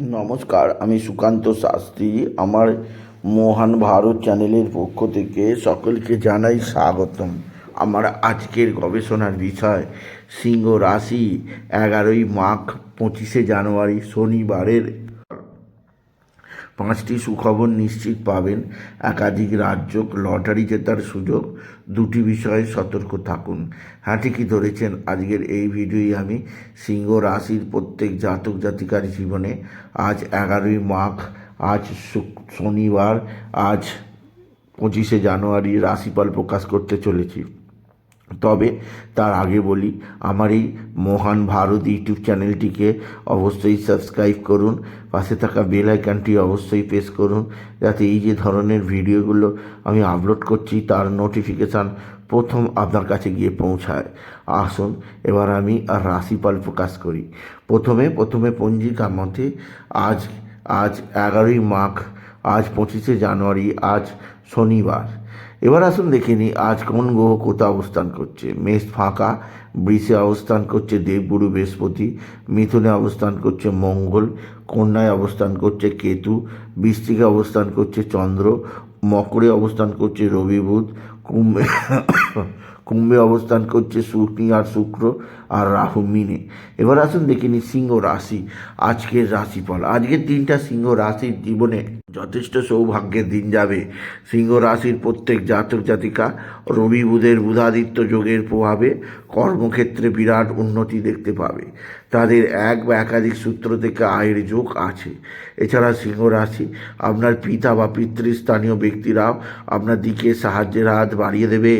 নমস্কার, আমি সুকান্ত শাস্ত্রী। আমার মহান ভারত চ্যানেলের পক্ষ থেকে সকলকে জানাই স্বাগতম। আমার আজকের গবেষণার বিষয়, সিংহ রাশি, এগারোই মাঘ পঁচিশে জানুয়ারি, শনিবারের পাঁচটি সুখবর নিশ্চিত পাবেন। একাধিক রাজ্য লটারি জেতার সুযোগ। দুটি বিষয়ে সতর্ক থাকুন। হ্যাঁ ঠিকই ধরেছেন। আজকের এই ভিডিওই আমি সিংহ রাশির প্রত্যেক জাতক জাতিকার জীবনে আজ এগারোই মাঘ, আজ শনিবার, আজ পঁচিশে জানুয়ারি রাশিফল প্রকাশ করতে চলেছি। তবে তার আগে বলি, আমার এই মহান ভারত ইউটিউব চ্যানেলটিকে অবশ্যই সাবস্ক্রাইব করুন, পাশে থাকা বেল আইকনটি অবশ্যই প্রেস করুন, যাতে এই যে ধরনের ভিডিওগুলো আমি আপলোড করছি, তার নোটিফিকেশান প্রথম আপনার কাছে গিয়ে পৌঁছায়। আসুন, এবার আমি আর রাশিফল প্রকাশ করি। প্রথমে প্রথমে পঞ্জিকা মতে আজ আজ এগারোই মাঘ, আজ পঁচিশে জানুয়ারি, আজ শনিবার। এবার আসুন দেখে নিই, আজ কোন গ্রহ কোথা অবস্থান করছে? মেষ ফাঁকা, বৃষে অবস্থান করছে দেবগুরু বৃহস্পতি, মিথুনে অবস্থান করছে মঙ্গল, কন্যায় অবস্থান করছে কেতু বৃষ্টিকে অবস্থান করছে চন্দ্র, মকরে অবস্থান করছে রবি বুধ, কুম্ভে কুম্ভে অবস্থান করছে শনি আর শুক্র আর রাহু মিনে। এবার আসুন দেখে নিই সিংহ রাশি, আজকের রাশিফল। আজকের দিনটা সিংহ রাশির জীবনে যথেষ্ট সৌভাগ্যের দিন যাবে। সিংহ রাশির প্রত্যেক জাতক জাতিকা রবি বুধের বুধাদিত্য যোগের প্রভাবে কর্মক্ষেত্রে বিরাট উন্নতি দেখতে পাবে। তাদের এক বা একাধিক সূত্র থেকে আয়ের যোগ আছে। এছাড়া সিংহ রাশি, আপনার পিতা বা পিতৃস্থানীয় ব্যক্তিরাও আপনার দিকে সাহায্যের হাত বাড়িয়ে দেবে।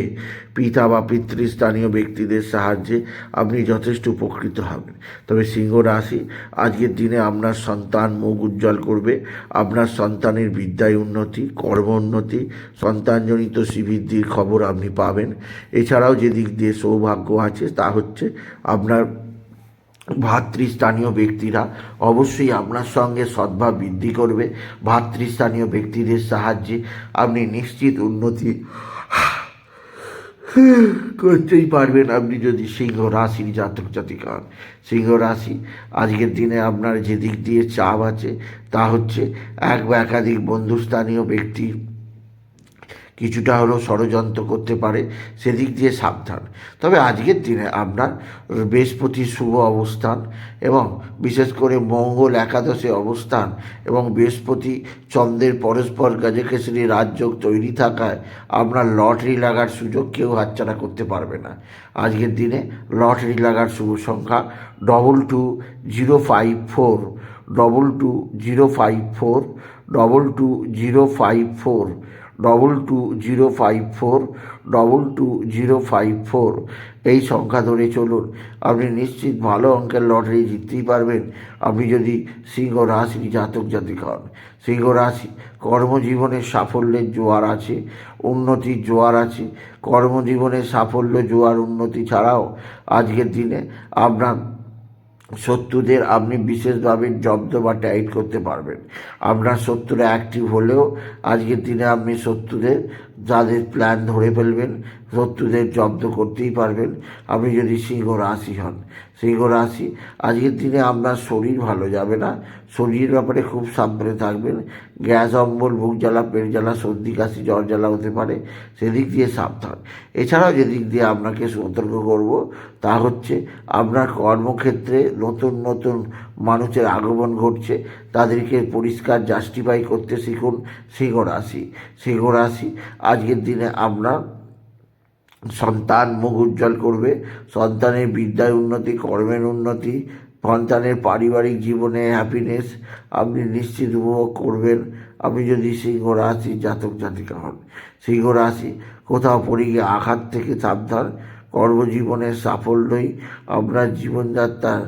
পিতা বা পিতৃস্থানীয় ব্যক্তিদের সাহায্যে আপনি যথেষ্ট উপকৃত হবেন। তবে সিংহ রাশি, আজকের দিনে আপনার সন্তান মুখ উজ্জ্বল করবে, আপনার সন্তানের বিদ্যায় উন্নতি, কর্ম উন্নতি, সন্তানজনিত শ্রীবৃদ্ধির খবর আপনি পাবেন। এছাড়াও যে দিক দিয়ে সৌভাগ্য আছে তা হচ্ছে আপনার ভাতৃস্থানীয় ব্যক্তিরা অবশ্যই আপনার সঙ্গে সদ্ভাব বৃদ্ধি করবে। ভাতৃস্থানীয় ব্যক্তিদের সাহায্যে আপনি নিশ্চিত উন্নতি করতেই পারবেন আপনি যদি সিংহ রাশির জাতক জাতিক হন। সিংহ রাশি, আজকের দিনে আপনার যে দিক দিয়ে চাপ আছে, তা হচ্ছে এক বা একাধিক বন্ধুস্থানীয় ব্যক্তি কিছুটা হলেও ষড়যন্ত্র করতে পারে, সেদিক দিয়ে সাবধান। তবে আজকের দিনে আপনার বৃহস্পতির শুভ অবস্থান এবং বিশেষ করে মঙ্গল একাদশে অবস্থান এবং বৃহস্পতি চন্দ্রের পরস্পর গজকেশরী রাজযোগ তৈরি থাকায় আপনার লটারি লাগার সুযোগ কেউ হাতছাড়া করতে পারবে না। আজকের দিনে লটারি লাগার শুভ সংখ্যা double two zero five four double two zero five four double two zero five four double two zero five four double two zero five four এই সংখ্যা ধরে চলুন। আপনি নিশ্চিত ভালো অঙ্কের লটারি জিততেই পারবেন। আপনি যদি সিংহ রাশির জাতক জাতিক হন, সিংহ রাশি কর্মজীবনের সাফল্যের জোয়ার আছে, উন্নতির জোয়ার আছে। কর্মজীবনের সাফল্য, জোয়ার, উন্নতি ছাড়াও আজকের দিনে আপনার শত্রুদের আপনি বিশেষভাবে জব্দ বা টাইট করতে পারবেন। আপনার শত্রুরা অ্যাক্টিভ হলেও আজকের দিনে আপনি শত্রুদের যাদের প্ল্যান ধরে ফেলবেন, শত্রুদের জব্দ করতেই পারবেন। আপনি যদি সিংহ রাশি হন, সিংহ রাশি, আজকের দিনে আপনার শরীর ভালো যাবে না। শরীরের ব্যাপারে খুব সাবধানে থাকবেন। গ্যাস, অম্বল বুক জ্বালা, পেট জ্বালা, সর্দি, কাশি, জ্বর জ্বালা হতে পারে। সেদিক দিয়ে সাবধান। এছাড়াও যেদিক দিয়ে আপনাকে সতর্ক করব, তা হচ্ছে আপনার কর্মক্ষেত্রে নতুন নতুন মানুষের আগমন ঘটছে, তাদেরকে পরিষ্কার জাস্টিফাই করতে শিখুন। সিংহ রাশি সিংহ রাশি আজকের দিনে আপনার সন্তান মুখ উজ্জ্বল করবে। সন্তানের বিদ্যায় উন্নতি, কর্মের উন্নতি, সন্তানের পারিবারিক জীবনে হ্যাপিনেস আপনি নিশ্চিত উপভোগ করবেন। আপনি যদি সিংহ রাশি জাতক জাতিকা হন সিংহ রাশি কোথাও পড়ে গিয়ে আঘাত থেকে সাবধান। কর্মজীবনের সাফল্যই আপনার জীবনযাত্রার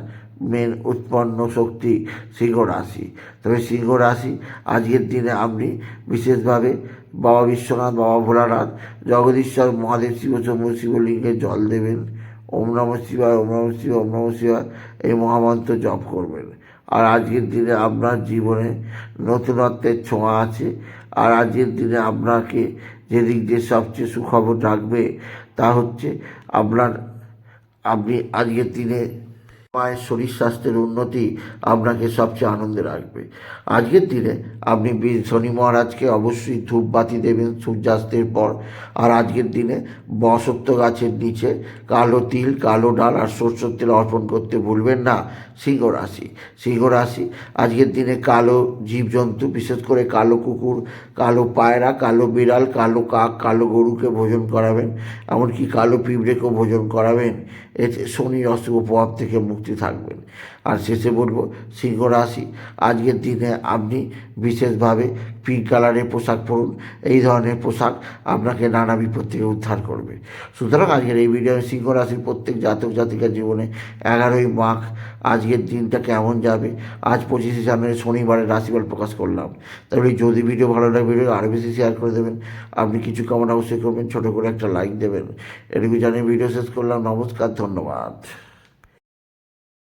মেন উৎপন্ন শক্তি সিংহ রাশি তবে সিংহ রাশি আজকের দিনে আপনি বিশেষভাবে বাবা বিশ্বনাথ বাবা ভোলানাথ জগদীশ্বর মহাদেব শিব শম্ভু শিবলিঙ্গে জল দেবেন ওম নম শিবায় ওম নম শিবায় ওম নম শিবায় এই মহামন্ত্র জপ করবেন। আর আজকের দিনে আপনার জীবনে নতুনত্বের ছোঁয়া আছে। আর আজকের দিনে আপনাকে যেদিক দিয়ে সবচেয়ে সুখবর রাখবে তা হচ্ছে আপনার, আপনি আজকের দিনে মায়ের শরীর স্বাস্থ্যের উন্নতি আপনাকে সবচেয়ে আনন্দে রাখবে। আজকের দিনে আপনি শনি মহারাজকে অবশ্যই ধূপবাতি দেবেন সূর্যাস্তের পর। আর আজকের দিনে বসত্ব গাছের নিচে কালো তিল, কালো ডাল আর সরষের তেল অর্পণ করতে ভুলবেন না। সিংহ রাশি। সিংহ রাশি, আজকের দিনে কালো জীবজন্তু, বিশেষ করে কালো কুকুর, কালো পায়রা, কালো বিড়াল, কালো কাক, কালো গরুকে ভোজন করাবেন, এমনকি কালো পিঁপড়েকেও ভোজন করাবেন। এতে শনির অশুভ প্রভাব থেকে মুক্তি থাকবেন। আর শেষে বলব, সিংহ রাশি, আজকের দিনে আপনি বিশেষভাবে পিঙ্ক কালারের পোশাক পরুন। এই ধরনের পোশাক আপনাকে নানা বিপদ থেকে উদ্ধার করবে। সুতরাং আজকের এই ভিডিও সিংহ রাশির প্রত্যেক জাতক জাতিকার জীবনে এগারোই মাঘ আজকের দিনটা কেমন যাবে? আজ পঁচিশে জানুয়ারি শনিবারের রাশিফল প্রকাশ করলাম। তাহলে যদি ভিডিও ভালো লাগে ভিডিও আরও বেশি শেয়ার করে দেবেন। আপনি কিছু কমেন্ট অবশ্যই করবেন, ছোটো করে একটা লাইক দেবেন। এটুকু জানিয়ে ভিডিও শেষ করলাম। নমস্কার, ধন্যবাদ।